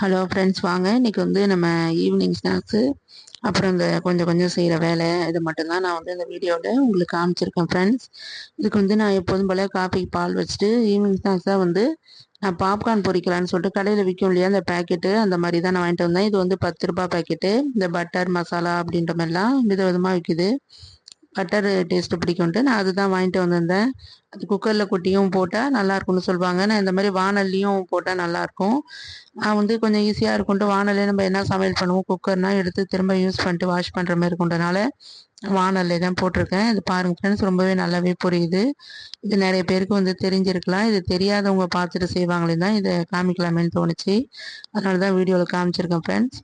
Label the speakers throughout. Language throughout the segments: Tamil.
Speaker 1: ஹலோ ஃப்ரெண்ட்ஸ் வாங்க. இன்னைக்கு வந்து நம்ம ஈவினிங் ஸ்நாக்ஸு அப்புறம் இந்த கொஞ்சம் கொஞ்சம் செய்கிற வேலை இது மட்டும்தான் நான் வந்து இந்த வீடியோவில் உங்களுக்கு காமிச்சிருக்கேன் ஃப்ரெண்ட்ஸ் இதுக்கு வந்து நான் எப்போதும் போல் காஃபிக்கு பால் வச்சுட்டு ஈவினிங் ஸ்நாக்ஸாக வந்து நான் பாப்கார்ன் பொரிக்கலான்னு சொல்லிட்டு கடையில் விற்கும் இல்லையா அந்த பேக்கெட்டு அந்த மாதிரி தான் நான் வாங்கிட்டு வந்தேன். இது வந்து பத்து ரூபா பேக்கெட்டு இந்த பட்டர் மசாலா அப்படின்ற மாதிரிலாம் வித விதமாக விற்கிது பட்டர் டேஸ்ட்டு பிடிக்கும்ட்டு நான் அதுதான் வாங்கிட்டு வந்திருந்தேன். அது குக்கரில் கொட்டியும் போட்டால் நல்லா இருக்கும்னு சொல்லுவாங்க. நான் இந்த மாதிரி வானல்லையும் போட்டால் நல்லாயிருக்கும் நான் வந்து கொஞ்சம் ஈஸியாக இருக்கும்ட்டு வானல்லே நம்ம என்ன சமையல் பண்ணுவோம்? குக்கர்னால் எடுத்து திரும்ப யூஸ் பண்ணிட்டு வாஷ் பண்ணுற மாதிரி இருக்குன்றனால வானல்லே தான் போட்டிருக்கேன். இது பாருங்க ஃப்ரெண்ட்ஸ் ரொம்பவே நல்லாவே புரியுது. இது நிறைய பேருக்கு வந்து தெரிஞ்சிருக்கலாம். இது தெரியாதவங்க பார்த்துட்டு செய்வாங்களே தான் இதை காமிக்கலாமேன்னு தோணுச்சு. அதனால தான் வீடியோவில் காமிச்சிருக்கேன் ஃப்ரெண்ட்ஸ்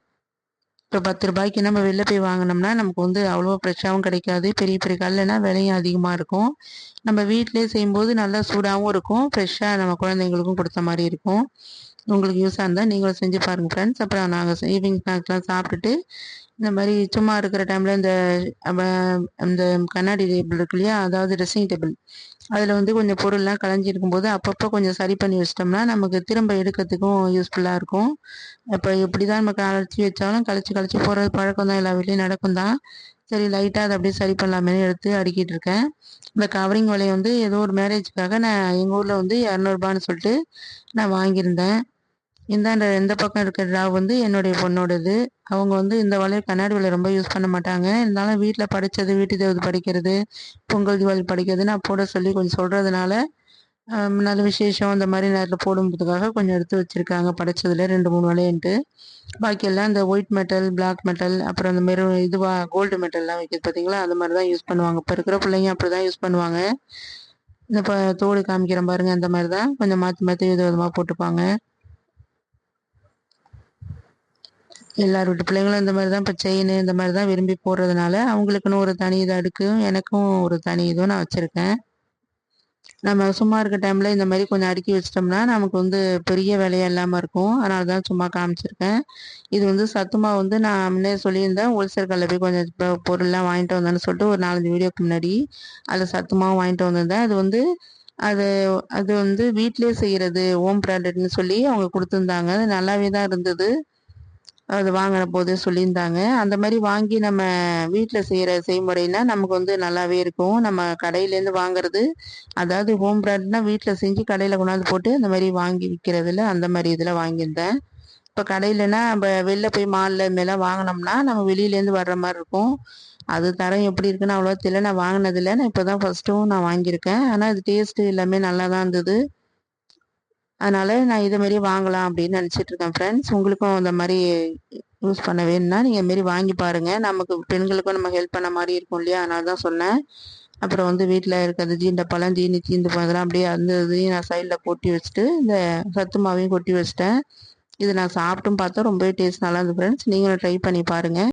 Speaker 1: இப்போ பத்து ரூபாய்க்கு நம்ம வெளில போய் வாங்கினோம்னா நமக்கு வந்து அவ்வளோ ஃப்ரெஷ்ஷாகவும் கிடைக்காது. பெரிய பெரிய கல்லுனா விலையும் அதிகமாக இருக்கும். நம்ம வீட்டிலே செய்யும்போது நல்லா சூடாகவும் இருக்கும். ஃப்ரெஷ்ஷாக நம்ம குழந்தைங்களுக்கும் கொடுத்த மாதிரி இருக்கும். உங்களுக்கு யூஸாக இருந்தால் நீங்களும் செஞ்சு பாருங்கள் ஃப்ரெண்ட்ஸ் அப்புறம் நாங்கள் ஈவினிங் ஸ்நாக்ஸ்லாம் சாப்பிட்டுட்டு இந்த மாதிரி சும்மா இருக்கிற டைமில் இந்த இந்த கண்ணாடி டேபிள் இருக்கு இல்லையா? அதாவது ட்ரெஸ்ஸிங் டேபிள் அதில் வந்து கொஞ்சம் பொருள்லாம் களைஞ்சி இருக்கும்போது அப்பப்போ கொஞ்சம் சரி பண்ணி வச்சிட்டோம்னா நமக்கு திரும்ப எடுக்கிறதுக்கும் யூஸ்ஃபுல்லாக இருக்கும். இப்போ எப்படி தான் நம்ம கழிச்சி வச்சாலும் கழிச்சு கழிச்சு போகிறது பழக்கம் தான் எல்லா வீட்லேயும் நடக்கும் தான். சரி லைட்டாக அதை அப்படியே சரி பண்ணலாமே எடுத்து அடுக்கிட்டு இருக்கேன். இந்த கவரிங் வலையை வந்து ஏதோ ஒரு மேரேஜுக்காக நான் எங்கள் ஊரில் வந்து இரநூறுபான்னு சொல்லிட்டு நான் வாங்கியிருந்தேன். இந்தாண்ட எந்த பக்கம் இருக்கிற ராவ் வந்து என்னுடைய பொண்ணோடது. அவங்க வந்து இந்த வலையை கண்ணாடி வலையை ரொம்ப யூஸ் பண்ண மாட்டாங்க. இருந்தாலும் வீட்டில் படித்தது வீட்டு தேவது படிக்கிறது பொங்கல் தீபாவளி படிக்கிறது நான் போட சொல்லி கொஞ்சம் சொல்கிறதுனால நல்ல விசேஷம் அந்த மாதிரி நேரத்தில் போடும்போதுக்காக கொஞ்சம் எடுத்து வச்சுருக்காங்க. படித்ததில் ரெண்டு மூணு வலையன்ட்டு பாக்கியெல்லாம் இந்த ஒயிட் மெட்டல் பிளாக் மெட்டல் அப்புறம் அந்த மெரு இதுவாக கோல்டு மெட்டல்லாம் வைக்கிறது பார்த்தீங்களா அது மாதிரி தான் யூஸ் பண்ணுவாங்க. இப்போ இருக்கிற பிள்ளைங்க அப்படி தான் யூஸ் பண்ணுவாங்க. இந்த இப்போ தோடு காமிக்கிறேன் பாருங்கள் அந்த மாதிரி தான் கொஞ்சம் மாற்றி மாற்றி வித விதமாக போட்டுப்பாங்க. எல்லார் வீட்டு பிள்ளைங்களும் இந்த மாதிரி தான் இப்போ செயின் இந்த மாதிரி தான் விரும்பி போடுறதுனால அவங்களுக்குன்னு ஒரு தனி இதாக இருக்கும் எனக்கும் ஒரு தனி இதுவும் நான் வச்சுருக்கேன். நம்ம சும்மா இருக்க டைமில் இந்த மாதிரி கொஞ்சம் அடுக்கி வச்சிட்டோம்னா நமக்கு வந்து பெரிய வேலையாக இல்லாமல் இருக்கும். அதனால தான் சும்மா காமிச்சிருக்கேன். இது வந்து சத்துமா வந்து நான் முன்னே சொல்லியிருந்தேன். ஹோல்சேல் கடையில் போய் கொஞ்சம் பொருள்லாம் வாங்கிட்டு வந்தேன்னு சொல்லிட்டு ஒரு நாலஞ்சு வீடியோக்கு முன்னாடி அதில் சத்துமாவும் வாங்கிட்டு வந்திருந்தேன். அது வந்து அது அது வந்து வீட்டிலே செய்கிறது ஓம் ப்ராண்டட்னு சொல்லி அவங்க கொடுத்துருந்தாங்க. அது நல்லாவே தான் இருந்தது. அது வாங்கின போது சொல்லியிருந்தாங்க. அந்த மாதிரி வாங்கி நம்ம வீட்டில் செய்கிற செய்முறைனா நமக்கு வந்து நல்லாவே இருக்கும். நம்ம கடையிலேருந்து வாங்குறது அதாவது ஹோம் பிராண்ட்னா வீட்டில் செஞ்சு கடையில் கொண்டாந்து போட்டு அந்த மாதிரி வாங்கி விற்கிறதுல அந்த மாதிரி இதில் வாங்கியிருந்தேன். இப்போ கடையிலனா நம்ம வெளில போய் மாலில் இதுமாரிலாம் வாங்கினோம்னா நம்ம வெளியிலேருந்து வர்ற மாதிரி இருக்கும். அது தரம் எப்படி இருக்குன்னு அவ்வளோ தெரியல. நான் வாங்கினதில்ல. நான் இப்போ தான் ஃபஸ்ட்டும் நான் வாங்கியிருக்கேன். ஆனால் அது டேஸ்ட்டு எல்லாமே நல்லா தான் இருந்தது. அதனால் நான் இதை மாரி வாங்கலாம் அப்படின்னு நினச்சிட்டு இருக்கேன் ஃப்ரெண்ட்ஸ் உங்களுக்கும் அந்த மாதிரி யூஸ் பண்ண வேணும்னா நீங்கள் மாரி வாங்கி பாருங்கள் நமக்கு பெண்களுக்கும் நம்ம ஹெல்ப் பண்ண மாதிரி இருக்கும் இல்லையா? அதனால தான் சொன்னேன். அப்புறம் வந்து வீட்டில் இருக்கிறது ஜீண்ட பழம் ஜீனி தீந்து போனதெல்லாம் அப்படியே அந்த இதையும் நான் சைடில் கொட்டி வச்சுட்டு இந்த சத்து மாவையும் கொட்டி வச்சிட்டேன். இது நான் சாப்பிட்டும் பார்த்தா ரொம்பவே டேஸ்ட் நல்லா இருந்தது ஃப்ரெண்ட்ஸ் நீங்களும் ட்ரை பண்ணி பாருங்கள்